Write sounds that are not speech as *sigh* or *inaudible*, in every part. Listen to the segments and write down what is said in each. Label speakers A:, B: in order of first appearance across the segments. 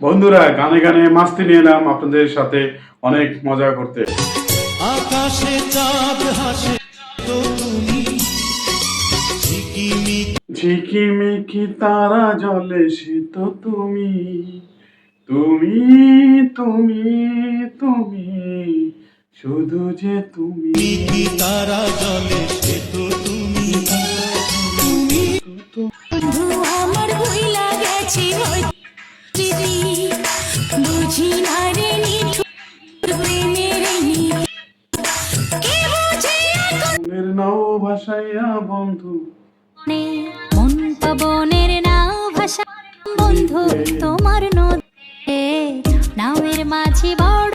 A: বন্ধুরা গানে গানে মাস্তি নিয়ে এলাম আপনাদের সাথে অনেক মজা করতে।
B: আকাশে চাঁদ হাসে তো তুমি। ঝিকিমিকি
A: ঝিকিমিকি তারা জলে সে তো তুমি। তুমি তুমি তুমি শুধু যে তুমি।
B: তারা জলে সে
A: নাও ভাসাইয়া বন্ধু
C: মন পবনের নাও ভাষা বন্ধু তোমার নদে নাওয়ের মাঝি বড়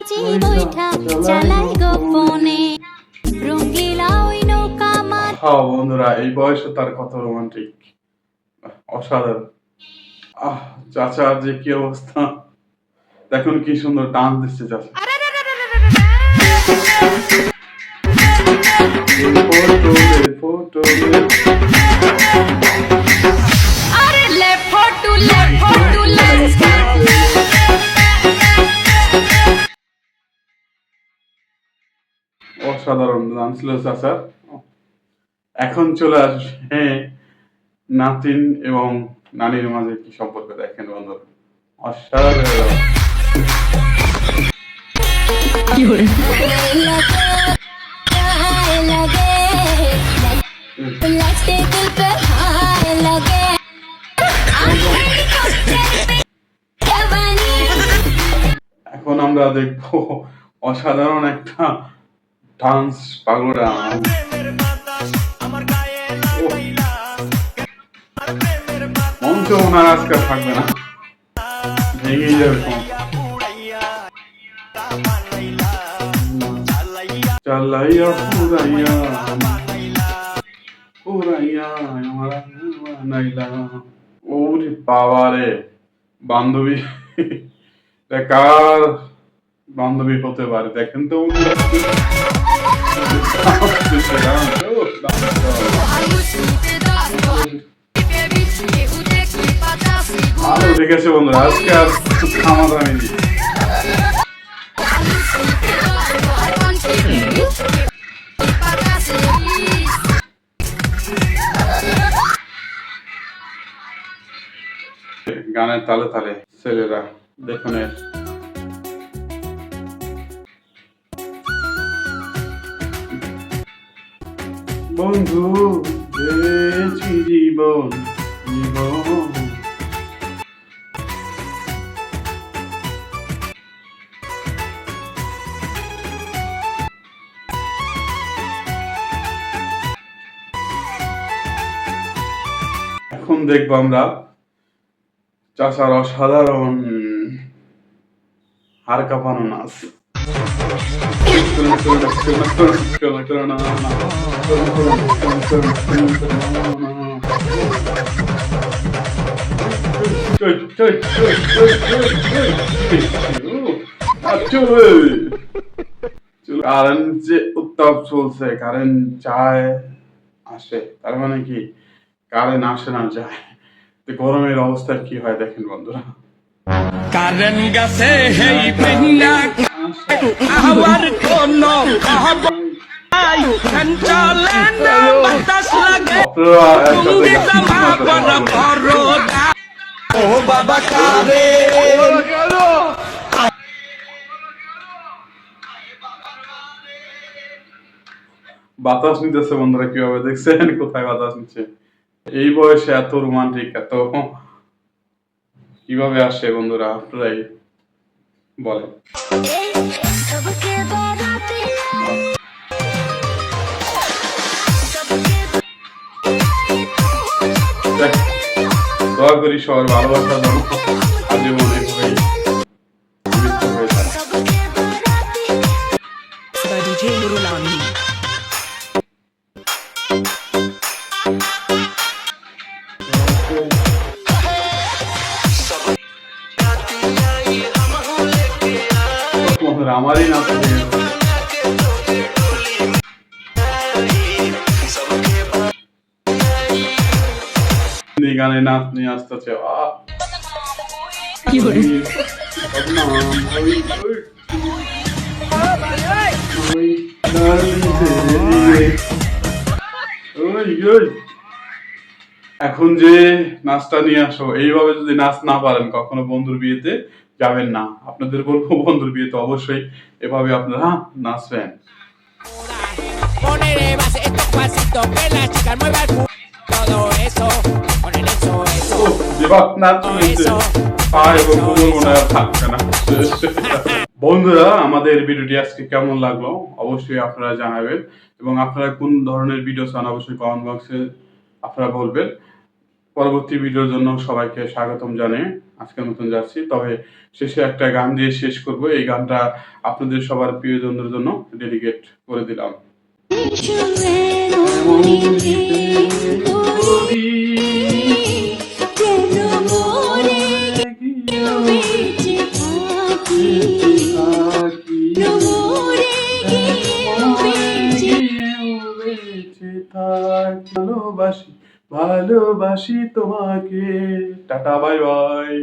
C: জি বৈঠা চালাই গোপনে রঙ্গিলা ওই নৌকা মাছ
A: হ্যাঁ বন্ধুরা এই বয়সে তার কত রোমান্টিক অসাধারণ আহ চাচার যে কি অবস্থা দেখুন কি সুন্দর ডান্স দিচ্ছে চাচা অসাধারণ ডান্স ছিল চাচার এখন চলে আসবে নাতিন এবং নানির মাঝে কি সম্পর্ক দেখেন বন্ধুরা। অসাধারণ।
C: लगे लगते दिल पे हाय लगे जवानी
A: এখন আমরা দেখবো অসাধারণ একটা ডান্স পাগলা মঞ্চ ওনার আজকে আর থাকবে না ভেঙে যাবে চালাইয়া পুরাইয়া পুরাইয়া আমার নাইলা ওরে বাবা রে বান্ধবী কার বান্ধবী হতে পারে দেখেন তো বন্ধুরা। আজকে আর থামাথামি নেই গানের তালে তালে ছেলেরা দেখুন বন্ধু জীবন। এখন দেখব আমরা চাষার অসাধারণ হার কাঁপানো নাচ। কারেন্ট যে উত্তাপ চলছে, কারেন্ট যায়, আসে। তার মানে কি? কারেন্ট আসে না, যায়। গরমের অবস্থা কি হয় দেখেন বন্ধুরা।
D: কারেন্ট গাছে হেই পেন্না আওয়ার কোন ও বাবা কারে?
A: বাতাস নিতেছে বন্ধুরা কীভাবে দেখছেন? কোথায় বাতাস নিচ্ছে? এই বয়সে এত রোমান্টিক, এত কীভাবে আসে বন্ধুরা? আপনারাই বলে দয়া করি সবার ভালোবাসা জানো আমারই হিন্দি গানে নাচ নিয়ে আসতেছে আহ ওই, বদনাম, এখন যে নাচটা নিয়ে আসো এইভাবে যদি নাচ না পারেন কখনো বন্ধুর বিয়েতে যাবেন না। আপনাদের বলব বন্ধুর বিয়েতে অবশ্যই এভাবে আপনারা নাচবেন। *laughs* বন্ধুরা আমাদের ভিডিওটি আজকে কেমন লাগল? অবশ্যই আপনারা জানাবেন। এবং আপনারা কোন ধরনের ভিডিও চান অবশ্যই কমেন্ট বক্সে আপনারা বলবেন। পরবর্তী ভিডিওর জন্য সবাইকে স্বাগতম জানিয়ে আজকের মতন যাচ্ছি। তবে শেষে একটা গান দিয়ে শেষ করব। এই গানটা আপনাদের সবার প্রিয়জনদের জন্য ডেডিকেট করে দিলাম। ভালোবাসি ভালোবাসি তোমাকে। Tata bye bye.